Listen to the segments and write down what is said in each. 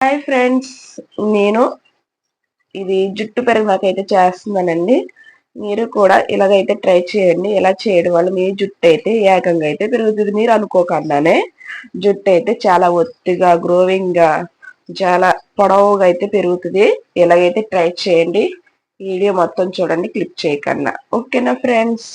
Hi friends నేను ఇది జుట్టు పెరిగినాకైతే చేస్తున్నానండి. మీరు కూడా ఇలాగైతే ట్రై చేయండి. ఇలా చేయడం వల్ల మీ జుట్టు అయితే ఏకంగా అయితే పెరుగుతుంది మీరు అనుకోకుండానే. జుట్టు అయితే చాలా ఒత్తిగా గ్రోవింగ్గా చాలా పొడవుగా అయితే పెరుగుతుంది. ఇలాగైతే ట్రై చేయండి. వీడియో మొత్తం చూడండి క్లిక్ చేయకన్నా. ఓకేనా ఫ్రెండ్స్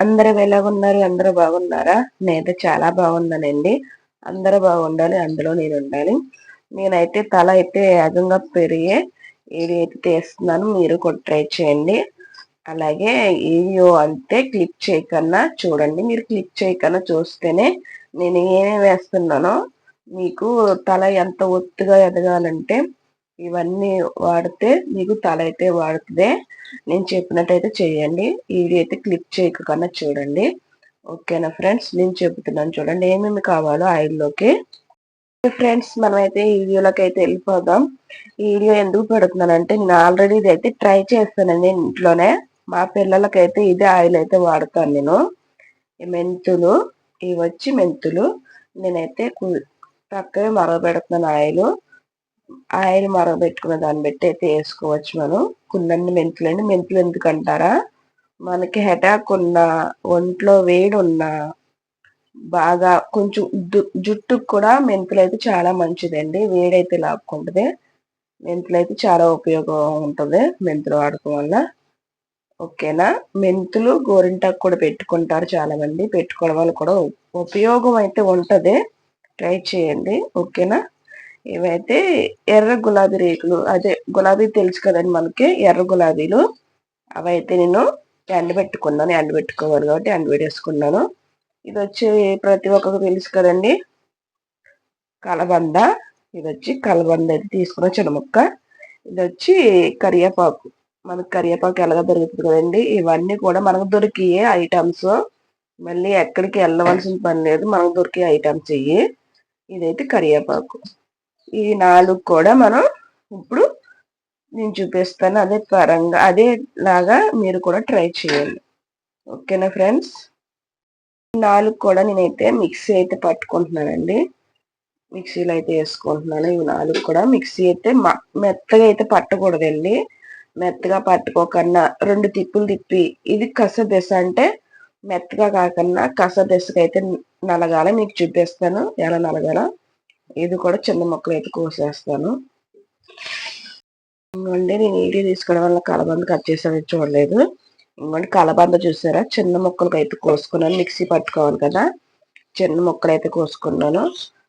అందరూ ఎలాగున్నారు? అందరూ బాగున్నారా? నేనైతే చాలా బాగున్నానండి. అందరూ బాగుండాలి అందులో నేను ఉండాలి. నేనైతే తల అయితే వేగంగా పెరిగే ఏది అయితే తీస్తున్నాను మీరు కూడా ట్రై చేయండి. అలాగే వీడియో అంటే క్లిక్ చేయకన్నా చూడండి. మీరు క్లిక్ చేయకన్నా చూస్తేనే నేను ఏమేమి వేస్తున్నానో మీకు తల ఎంత ఒత్తుగా ఎదగాలంటే ఇవన్నీ వాడితే మీకు తల అయితే వాడుతుంది. నేను చెప్పినట్టయితే చేయండి. ఇది అయితే క్లిక్ చేయకన్నా చూడండి. ఓకేనా ఫ్రెండ్స్? నేను చెబుతున్నాను చూడండి ఏమేమి కావాలో ఆయిల్లోకి ఫ్రెండ్స్ మనమైతే ఈ వీడియోలోకి అయితే వెళ్ళిపోదాం. ఈ వీడియో ఎందుకు పెడుతున్నానంటే నేను ఆల్రెడీ ఇది అయితే ట్రై చేస్తానండి ఇంట్లోనే. మా పిల్లలకైతే ఇదే ఆయిల్ అయితే వాడతాను నేను. మెంతులు ఇవి వచ్చి మెంతులు. నేనైతే చక్కగా మరగబెడుతున్నాను ఆయిల్. ఆయిల్ మరగబెట్టుకున్న దాన్ని బట్టి అయితే వేసుకోవచ్చు మనం. మెంతులు మెంతులండి. మెంతులు ఎందుకంటారా మనకి హెటాక్ ఉన్న ఒంట్లో వేడి ఉన్న బాగా కొంచెం జుట్టుకు కూడా మెంతులు అయితే చాలా మంచిదండి. వేడైతే లాక్కుంటుంది. మెంతులు అయితే చాలా ఉపయోగం ఉంటుంది మెంతులు వాడకం వల్ల. ఓకేనా? మెంతులు గోరింటాకు కూడా పెట్టుకుంటారు చాలా మంది పెట్టుకోవడం వల్ల కూడా ఉపయోగం అయితే ఉంటుంది. ట్రై చేయండి. ఓకేనా? ఇవైతే ఎర్ర గులాబీ రేకులు అదే గులాబీ తెలుసు కదండి మనకి ఎర్ర గులాబీలు. అవైతే నేను ఎండబెట్టుకున్నాను ఎండబెట్టుకోవాలి కాబట్టి ఎండబెట్టేసుకున్నాను ఇది వచ్చి ప్రతి ఒక్కరికి తెలుసు కదండి. కలబంద. ఇది వచ్చి కలబంద అయితే తీసుకున్న చిన్న ముక్క ఇది వచ్చి కరివేపాకు. మనకు కరివేపాకు ఎలాగ దొరుకుతుంది కదండి? ఇవన్నీ కూడా మనకు దొరికే ఐటమ్స్ మళ్ళీ ఎక్కడికి వెళ్ళవలసిన పని లేదు మనకు దొరికే ఐటమ్స్ ఇవి ఇదైతే కరివేపాకు. ఈ నాలుగు కూడా మనం ఇప్పుడు నేను చూపిస్తాను అదే పరంగా అదే లాగా మీరు కూడా ట్రై చేయండి. ఓకేనా ఫ్రెండ్స్ నాలుగు కూడా నేనైతే మిక్సీ అయితే పట్టుకుంటున్నానండి. మిక్సీలో అయితే వేసుకుంటున్నాను. ఇవి నాలుగు కూడా మిక్సీ అయితే మెత్తగా అయితే పట్టకూడదండి. మెత్తగా పట్టుకోకన్నా రెండు తిప్పులు తిప్పి ఇది కస దశ అంటే మెత్తగా కాకన్నా కస దశగా నలగాల మీకు చూపిస్తాను. ఎలా నలగాల. ఇది కూడా చిన్న మొక్కలు అయితే కోసేస్తాను. ఇంకోండి నేను వీడియో తీసుకోవడం వల్ల కలబంద కట్ చేసేది చూడలేదు. ఇంకోండి కలబంద చూసారా? చిన్న మొక్కలకు అయితే కోసుకున్నాను. మిక్సీ పట్టుకోవాలి కదా. చిన్న మొక్కలు అయితే కోసుకున్నాను.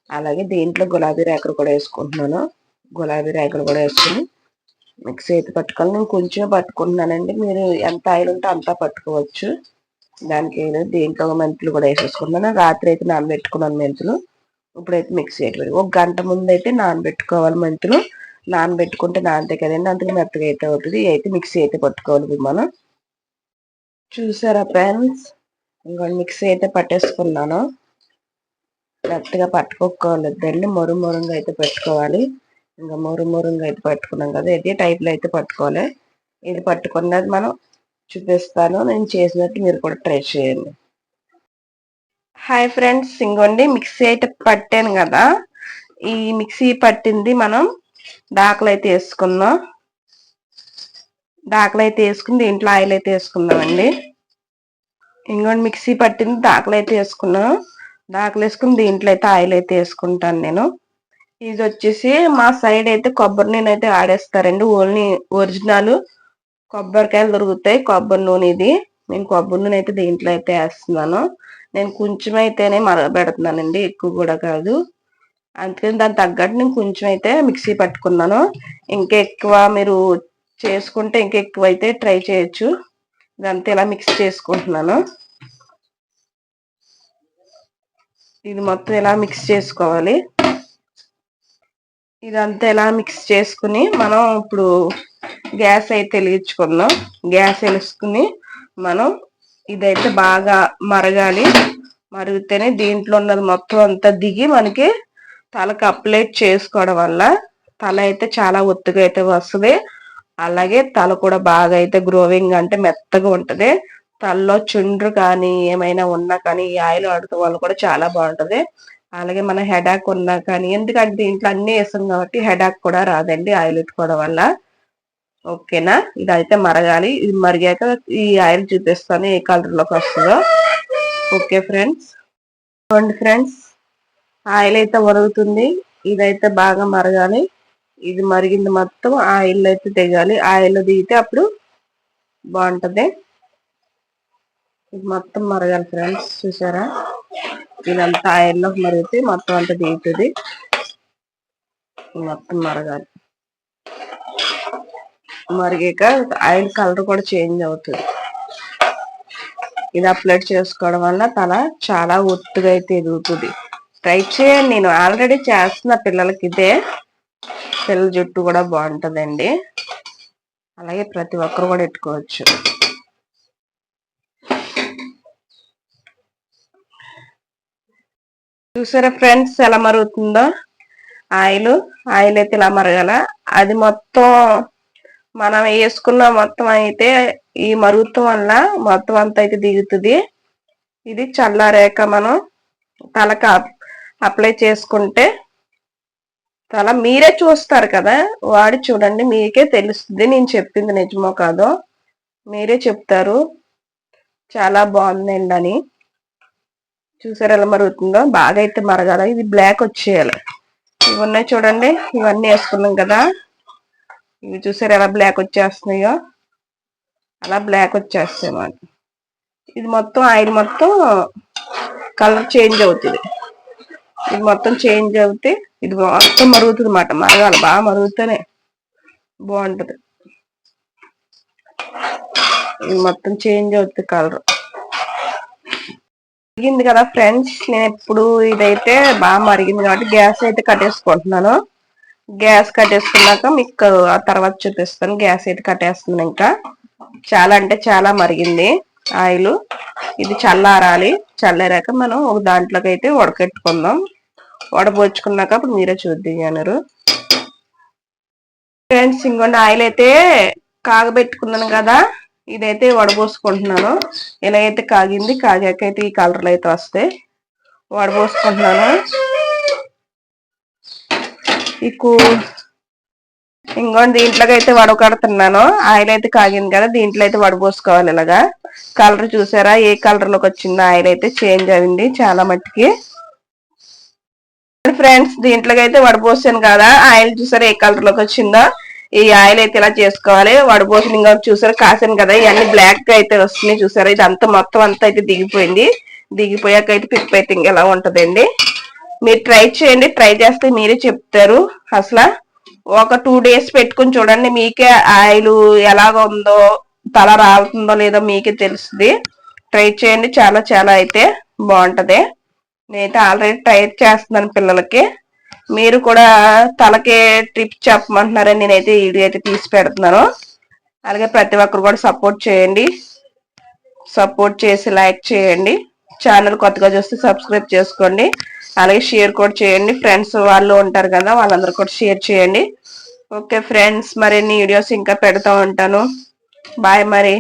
అలాగే దీంట్లో గులాబీ రేకలు కూడా వేసుకుంటున్నాను. గులాబీ రేకలు కూడా వేసుకుని మిక్సీ అయితే పట్టుకోవాలి. నేను కొంచెం పట్టుకుంటున్నానండి. మీరు ఎంత ఆయిల్ ఉంటే అంతా పట్టుకోవచ్చు. దానికి దీంట్లో మెంతులు కూడా వేసేసుకున్నాను రాత్రి అయితే నానబెట్టుకున్నాను మెంతులు. ఇప్పుడైతే మిక్సీ అయిపోయింది ఒక గంట ముందు అయితే నానబెట్టుకోవాలి మెంతులు. నానబెట్టుకుంటే నానితే కదండి అంతకు మెత్తగా అయితే అవుతుంది. అయితే మిక్సీ అయితే పట్టుకోవాలి మనం. చూసారా ఫ్రెండ్స్? ఇంకా మిక్సీ అయితే పట్టేసుకున్నాను. మెత్తగా పట్టుకోవాలి మొరు మొరుగా అయితే పెట్టుకోవాలి. ఇంకా మొరు మొరుగా అయితే పట్టుకున్నాం కదా ఇదే టైప్లో అయితే పట్టుకోవాలి. ఇది పట్టుకున్నది మనం చూపిస్తాను. నేను చేసినట్టు మీరు కూడా ట్రై చేయండి. హాయ్ ఫ్రెండ్స్ ఇంకోండి మిక్సీ అయితే పట్టాను కదా. ఈ మిక్సీ పట్టింది మనం. దాకలు అయితే వేసుకుందాం. దాకలు అయితే వేసుకుని దీంట్లో ఆయిల్ అయితే వేసుకుందామండి. ఇంకోండి మిక్సీ పట్టింది దాకలు అయితే వేసుకున్నాం. దాకలు వేసుకుని దీంట్లో అయితే ఆయిల్ అయితే వేసుకుంటాను నేను. ఇది వచ్చేసి మా సైడ్ అయితే కొబ్బరి నూనె అయితే ఆడేస్తారండి. ఓన్లీ ఒరిజినల్ కొబ్బరికాయలు దొరుకుతాయి కొబ్బరి నూనె ఇది. నేను కొబ్బరి నూనె అయితే దీంట్లో అయితే వేస్తున్నాను. నేను కొంచెం అయితేనే మరగబెడుతున్నానండి ఎక్కువ కూడా కాదు. అందుకని దాని తగ్గట్టు నేను కొంచెం అయితే మిక్సీ పట్టుకున్నాను. ఇంకా ఎక్కువ మీరు చేసుకుంటే ఇంకా ఎక్కువ అయితే ట్రై చేయొచ్చు. ఇదంతా ఇలా మిక్స్ చేసుకుంటున్నాను. ఇది మొత్తం ఇలా మిక్స్ చేసుకోవాలి? ఇదంతా ఎలా మిక్స్ చేసుకుని మనం ఇప్పుడు గ్యాస్ అయితే వెలిగించుకుందాం. గ్యాస్ వెలుసుకుని మనం ఇదైతే బాగా మరగాలి. మరిగితేనే దీంట్లో ఉన్నది మొత్తం అంతా దిగి మనకి తలకు అప్లై చేసుకోవడం వల్ల తల అయితే చాలా ఒత్తుగా అయితే వస్తుంది. అలాగే తల కూడా బాగా అయితే గ్రోవింగ్ అంటే మెత్తగా ఉంటుంది. తలలో చుండ్రు కానీ ఏమైనా ఉన్నా కానీ ఈ ఆయిల్ వాడటం వల్ల కూడా చాలా బాగుంటుంది. అలాగే మన హెడాక్ ఉన్నా కానీ ఎందుకంటే దీంట్లో అన్ని వేసాం కాబట్టి హెడాక్ కూడా రాదండి ఆయిల్ పెట్టుకోవడం వల్ల. ఓకేనా? ఇదైతే మరగాలి. ఇది మరిగాక ఈ ఆయిల్ చూపిస్తాను ఏ కలర్లోకి వస్తుందో. Okay friends. చూడండి ఫ్రెండ్స్. ఆయిల్ అయితే మరుగుతుంది ఇదైతే బాగా మరగాలి. ఇది మరిగింది మొత్తం ఆయిల్ అయితే దిగాలి ఆయిల్ దిగితే అప్పుడు బాగుంటుంది. ఇది మొత్తం మరగాలి ఫ్రెండ్స్. చూసారా? ఇదంతా ఆయిల్లో మరిగితే మొత్తం అంతా దిగుతుంది. మొత్తం మరగాలి. మరిగాక ఆయిల్ కలర్ కూడా చేంజ్ అవుతుంది. ఇది అప్లై చేసుకోవడం వల్ల తల చాలా ఒత్తుగా అయితే ఎదుగుతుంది. ట్రై చేయండి నేను ఆల్రెడీ చేస్తున్న పిల్లలకి ఇదే. పిల్లల జుట్టు కూడా బాగుంటుందండి. అలాగే ప్రతి ఒక్కరు కూడా పెట్టుకోవచ్చు. చూసారా ఫ్రెండ్స్ ఎలా మరుగుతుందో? ఆయిల్ ఆయిల్ అయితే ఇలా మరగల? అది మొత్తం మనం వేసుకున్న మొత్తం అయితే ఈ మరుగుతం వల్ల మొత్తం అంతా అయితే దిగుతుంది. ఇది చల్లారాక మనం తలకు అప్లై చేసుకుంటే తల మీరే చూస్తారు కదా? వాడి చూడండి మీకే తెలుస్తుంది. నేను చెప్పింది నిజమో కాదో? మీరే చెప్తారు. చాలా బాగుందండి అని. చూసారు ఎలా మరుగుతుందో? బాగా అయితే మరగాల. ఇది బ్లాక్ వచ్చేయాలి. ఇవి ఉన్నాయి చూడండి. ఇవన్నీ వేసుకున్నాం కదా? ఇవి చూసారు? ఎలా బ్లాక్ వచ్చేస్తున్నాయో? అలా బ్లాక్ వచ్చేస్తాయి మాట ఇది మొత్తం ఆయిల్ మొత్తం కలర్ చేంజ్ అవుతుంది. ఇది మొత్తం చేంజ్ అవుతే ఇది మొత్తం మరుగుతుంది అన్నమాట. మరగాలి. బాగా మరుగుతూనే బాగుంటుంది. ఇది మొత్తం చేంజ్ అవుతుంది కలర్ మరిగింది కదా ఫ్రెండ్స్ నేను ఎప్పుడు ఇదైతే బాగా మరిగింది కాబట్టి గ్యాస్ అయితే కట్టేసుకుంటున్నాను. గ్యాస్ కట్టేసుకున్నాక మీకు ఆ తర్వాత చూపిస్తాను. గ్యాస్ అయితే కట్టేస్తున్నాను ఇంకా. చాలా అంటే చాలా మరిగింది ఆయిల్. ఇది చల్లారాలి. చల్లారాక మనం ఒక దాంట్లోకి అయితే ఉడకెట్టుకుందాం వడబోచుకున్నాక అప్పుడు మీరే చూద్దన్నారు ఫ్రెండ్స్ ఇంకొండ ఆయిల్ అయితే కాగబెట్టుకున్నాను కదా. ఇదైతే వడబోసుకుంటున్నాను. ఇలా అయితే కాగింది. కాగాకైతే ఈ కలర్లు అయితే వస్తాయి. వడబోసుకుంటున్నాను. ఇకు ఇంకోటి దీంట్లోకి అయితే వడకడుతున్నాను. ఆయిల్ అయితే కాగింది కదా దీంట్లో అయితే వడబోసుకోవాలి ఇలాగా. కలర్ చూసారా? ఏ కలర్లోకి వచ్చిందో ఆయిల్ అయితే చేంజ్ అయింది చాలా మట్టికి. ఫ్రెండ్స్ దీంట్లోకి అయితే వడబోసాను కదా ఆయిల్ చూసారా ఏ కలర్లోకి వచ్చిందో? ఈ ఆయిల్ అయితే ఇలా చేసుకోవాలి. వడబోసిన ఇంకా చూసారా కాసాను కదా ఇవన్నీ బ్లాక్గా అయితే వస్తున్నాయి చూసారా? ఇది అంతా మొత్తం అంతా అయితే దిగిపోయింది. దిగిపోయాక అయితే పిక్ అయితే ఎలా ఉంటదండి? మీరు ట్రై చేయండి ట్రై చేస్తే మీరే చెప్తారు. అసలు ఒక టూ డేస్ పెట్టుకుని చూడండి మీకే ఆయిల్ ఎలాగ ఉందో తల రాలుతుందో లేదో మీకే తెలుస్తుంది. ట్రై చేయండి చాలా చాలా అయితే బాగుంటుంది. నేనైతే ఆల్రెడీ ట్రై చేస్తున్నాను పిల్లలకి. మీరు కూడా తలకే ట్రిప్ చెప్పమంటున్నారని నేనైతే వీడియో అయితే తీసి పెడుతున్నాను. అలాగే ప్రతి ఒక్కరు కూడా సపోర్ట్ చేయండి. సపోర్ట్ చేసి లైక్ చేయండి. ఛానల్ కొత్తగా చూస్తే సబ్స్క్రైబ్ చేసుకోండి. అలాగే షేర్ కూడా చేయండి. ఫ్రెండ్స్ వాళ్ళు ఉంటారు కదా వాళ్ళందరూ కూడా షేర్ చేయండి. ఓకే ఫ్రెండ్స్ మరిన్ని వీడియోస్ ఇంకా పెడతా ఉంటాను. బాయ్ మరి.